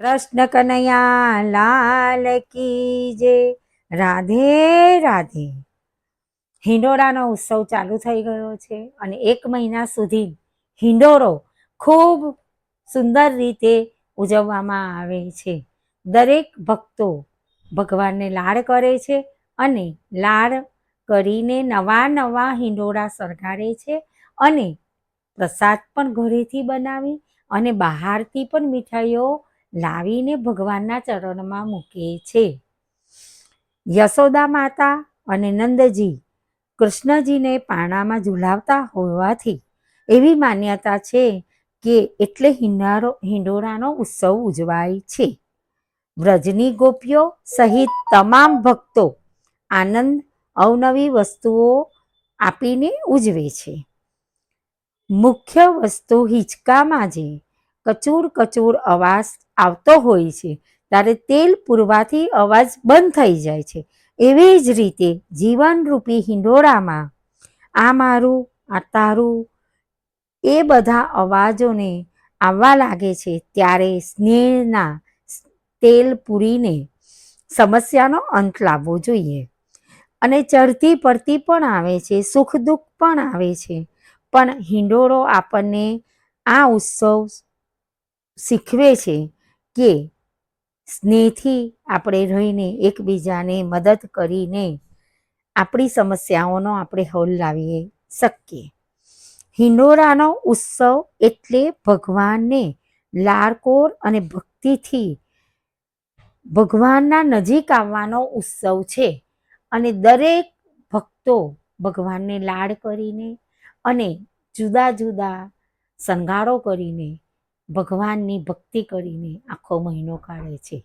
કૃષ્ણ કનૈયા, લાલ કી જે રાધે રાધે. હિંડોળાનો ઉત્સવ ચાલુ થઈ ગયો છે અને એક મહિના સુધી હિંડોળો ખૂબ સુંદર રીતે ઉજવવામાં આવે છે. દરેક ભક્તો ભગવાનને લાડ કરે છે અને લાડ કરીને નવા નવા હિંડોળા સળગાડે છે અને પ્રસાદ પણ ઘરેથી બનાવી અને બહારથી પણ મીઠાઈઓ લાવીને ભગવાનના ચરણમાં મૂકે છે. યશોદા માતા અને નંદજી કૃષ્ણજીને પાણામાં ઝુલાવતા હોવાથી એવી માન્યતા છે કે એટલે હિંડારો, હિંડોળાનો ઉત્સવ ઉજવાય છે. વ્રજની ગોપીઓ સહિત તમામ ભક્તો આનંદ, અવનવી વસ્તુઓ આપીને ઉજવે છે. મુખ્ય વસ્તુ હિંચકામાં જે કચૂર કચૂર અવાજ આવતો હોય છે, ત્યારે તેલ પૂરવાથી અવાજ બંધ થઈ જાય છે. એવી જ રીતે જીવનરૂપી હિંડોળામાં આ મારું, આ તારું, એ બધા અવાજોને આવવા લાગે છે ત્યારે સ્નેહના તેલ પૂરીને સમસ્યાનો અંત લાવવો જોઈએ. અને ચડતી પડતી પણ આવે છે સુખ દુઃખ પણ આવે છે. પણ હિંડોળો આપણને આ ઉત્સવ શીખવે છે કે સ્નેહથી આપણે રહીને એકબીજાને મદદ કરીને આપણી સમસ્યાઓનો આપણે હલ લાવી શકીએ. હિંડોરાનો ઉત્સવ એટલે ભગવાનને લાડકોર અને ભક્તિથી ભગવાનના નજીક આવવાનો ઉત્સવ છે અને દરેક ભક્તો ભગવાનને લાડ કરીને અને જુદા જુદા શણગારો કરીને ભગવાનની ભક્તિ કરીને આખો મહિનો કાઢે છે.